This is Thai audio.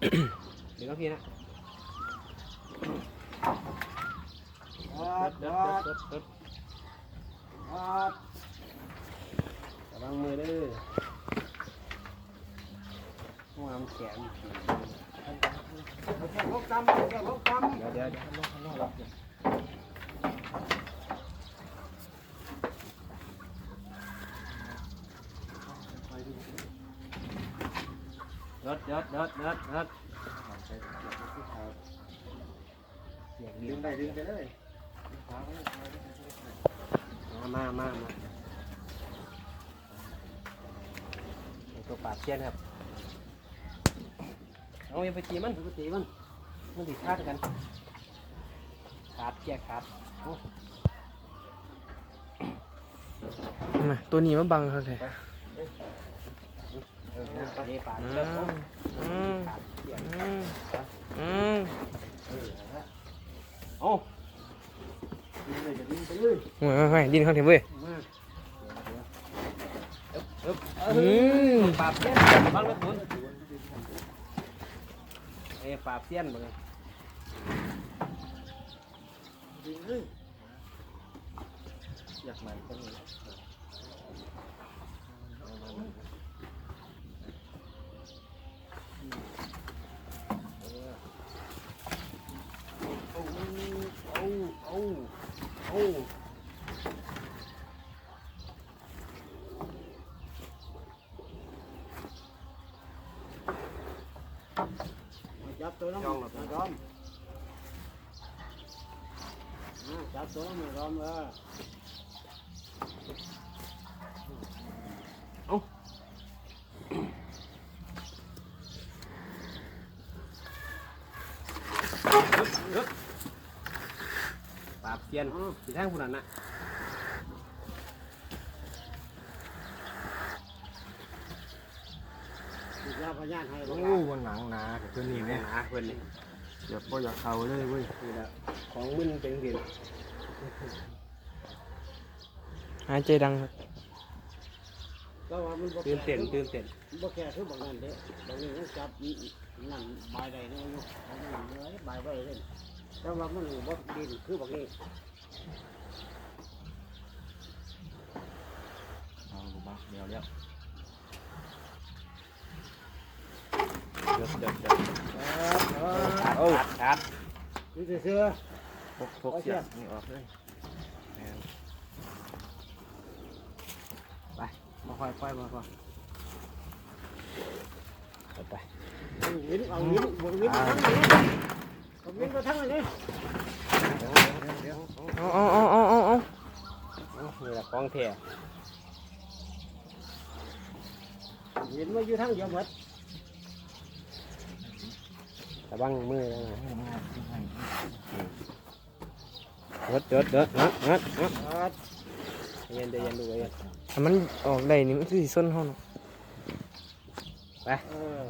เดี๋ยวก็พี่นะวัดเดิดวัดเดิดเดิดวัดระวังมือเด้อหัวมันแข็งแค่พกกำแค่พกกำเดี๋ยวเดี๋ยวเดี๋ยว ข้างนอกข้างนอกหรอกเดิดเดิดเดิดเดิดเดิดเสียงดึเลี้ยงงได้ดึงไปเลยมามามามาไอ้ตัวปราบเซียนครับเอาอย่าไปตีมันปกติมันมันติดคาดกันขาดแยกขาดเอาน่ะตัวนี้มันบังครับแท้เออเนี้ปลาดอืเลิกมอืมขาดแยกอืมอืมเอาดึงเลยจะดึงไปเลยโอ้ยโอ้ยดินเขาเถอะเว้ยมาเอิบอืมปลาเสี้ยนบ้างนะคุณเอ้ปลาเสี้ยนบ่เลยดึงเลย อยากมันตรงนี้เอาเอาเอา เอาจับตัวน้ำน้ำร้อมจับตัวน้ำร้อมเออ ปราบเซียนสีแท่งผู้นั้นนะติดยาพยานให้โอ้วันหนังหนาแต่ตัวนี้นี่แม่แม่หาเพื่อนนี่เดี๋ยวพ่ออยากเข้าเลยเว้ยนี่แหละของมึนเป็นเด่นหายใจดังครับก็ว่ามันตื่นเต้นตื่นเต้นบ่แค่คือบางนั่นเด้บางนี่มันจับนั่นบายใดนี่อยู่บางนั่นเลยบายไว้เลย แต่ว่ามันบ่ดินคือบางนี้เอาลูกบ้าเดี๋ยวเดี๋ยวเดือดเดือดเดือดเออโอ้ขาดนี่เสื้อพกพกเสียบนี่ออกเลยไปมาค่อยค่อยมาค่อยไปเอาวินเอาวินบวกวินทั้งนี้ เอาวินมาทั้งนี้เอาเอาเอาเอาเอาเอานี่แหละของแท้วินมาอยู่ทั้งเดียวหมดระวังมือนะเดือดเดือดเดือดเดือดเดือดเดือดเออเย็นเดี๋ยวเย็นดูเย็นถ้ามันออกได้นี่มันคือสิส้นห้องเออ